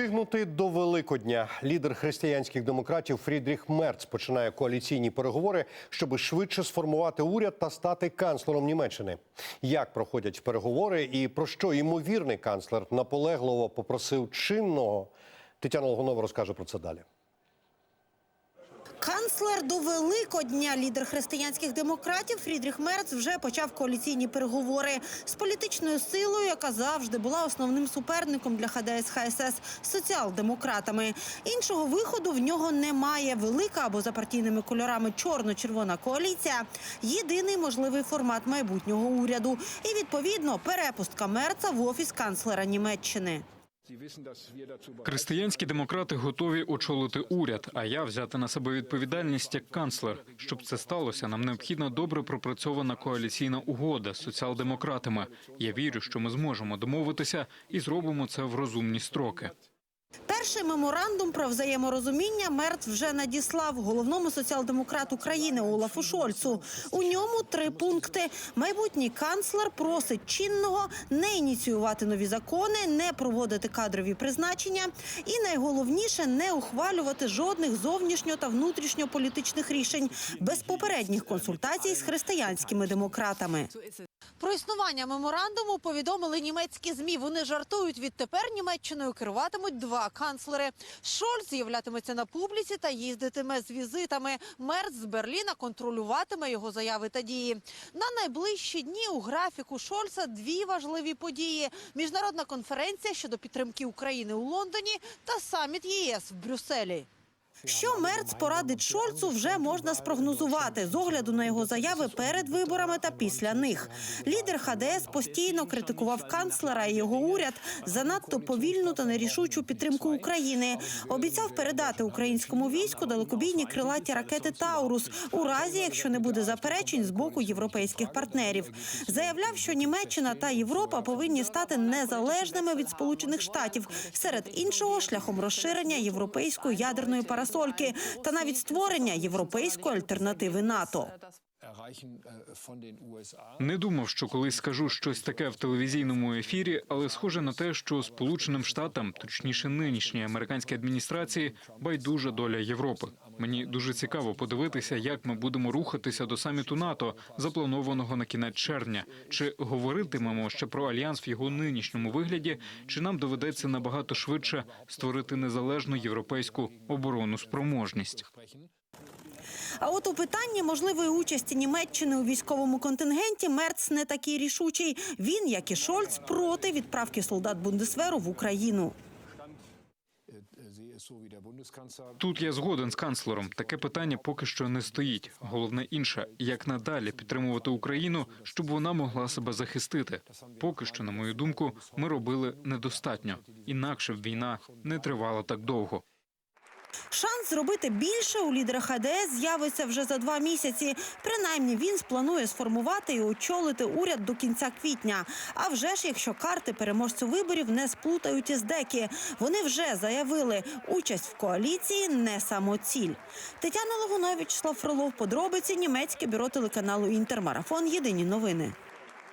Встигнути до Великодня лідер християнських демократів Фрідріх Мерц починає коаліційні переговори, щоб швидше сформувати уряд та стати канцлером Німеччини. Як проходять переговори і про що ймовірний канцлер наполегливо попросив чинного? Тетяна Логунова розкаже про це далі. Канцлер до Великодня, лідер християнських демократів Фрідріх Мерц вже почав коаліційні переговори з політичною силою, яка завжди була основним суперником для ХДС ХСС соціал-демократами. Іншого виходу в нього немає. Велика або за партійними кольорами чорно-червона коаліція єдиний можливий формат майбутнього уряду. І відповідно перепустка Мерца в офіс канцлера Німеччини. Християнські демократи готові очолити уряд, а я взяти на себе відповідальність як канцлер. Щоб це сталося, нам необхідна добре пропрацьована коаліційна угода з соціал-демократами. Я вірю, що ми зможемо домовитися і зробимо це в розумні строки. Перший меморандум про взаєморозуміння Мерц вже надіслав головному соціал-демократу країни Олафу Шольцу. У ньому три пункти. Майбутній канцлер просить чинного не ініціювати нові закони, не проводити кадрові призначення і найголовніше не ухвалювати жодних зовнішньо та внутрішньополітичних рішень без попередніх консультацій з християнськими демократами. Про існування меморандуму повідомили німецькі змі. Вони жартують відтепер Німеччиною керуватимуть два канцлери. Шольц з'являтиметься на публіці та їздитиме з візитами. Мерц з Берліна контролюватиме його заяви та дії. На найближчі дні у графіку Шольца дві важливі події: міжнародна конференція щодо підтримки України у Лондоні та саміт ЄС в Брюсселі. Що Мерц порадить Шольцу, вже можна спрогнозувати з огляду на його заяви перед виборами та після них. Лідер ХДС постійно критикував канцлера і його уряд за надто повільну та нерішучу підтримку України. Обіцяв передати українському війську далекобійні крилаті ракети Таурус у разі, якщо не буде заперечень з боку європейських партнерів. Заявляв, що Німеччина та Європа повинні стати незалежними від Сполучених Штатів серед іншого шляхом розширення європейської ядерної парасольки та навіть створення європейської альтернативи НАТО. Не думав, що колись скажу щось таке в телевізійному ефірі, але схоже на те, що Сполученим Штатам, точніше нинішній американській адміністрації, байдужа доля Європи. Мені дуже цікаво подивитися, як ми будемо рухатися до саміту НАТО, запланованого на кінець червня. Чи говоритимемо ще про альянс в його нинішньому вигляді, чи нам доведеться набагато швидше створити незалежну європейську оборонну спроможність? А от у питанні можливої участі Німеччини у військовому контингенті Мерц не такий рішучий. Він, як і Шольц, проти відправки солдат Бундесверу в Україну. Тут я згоден з канцлером. Таке питання поки що не стоїть. Головне інше, як надалі підтримувати Україну, щоб вона могла себе захистити. Поки що, на мою думку, ми робили недостатньо. Інакше б війна не тривала так довго. Шанс зробити більше у лідера ХДС з'явиться вже за два місяці. Принаймні він спланує сформувати і очолити уряд до кінця квітня. А вже ж, якщо карти переможцю виборів не сплутають із деки, вони вже заявили, участь в коаліції не самоціль. Тетяна Логунович, Слав Фролов, подробиці німецьке бюро телеканалу Інтермарафон. Єдині новини.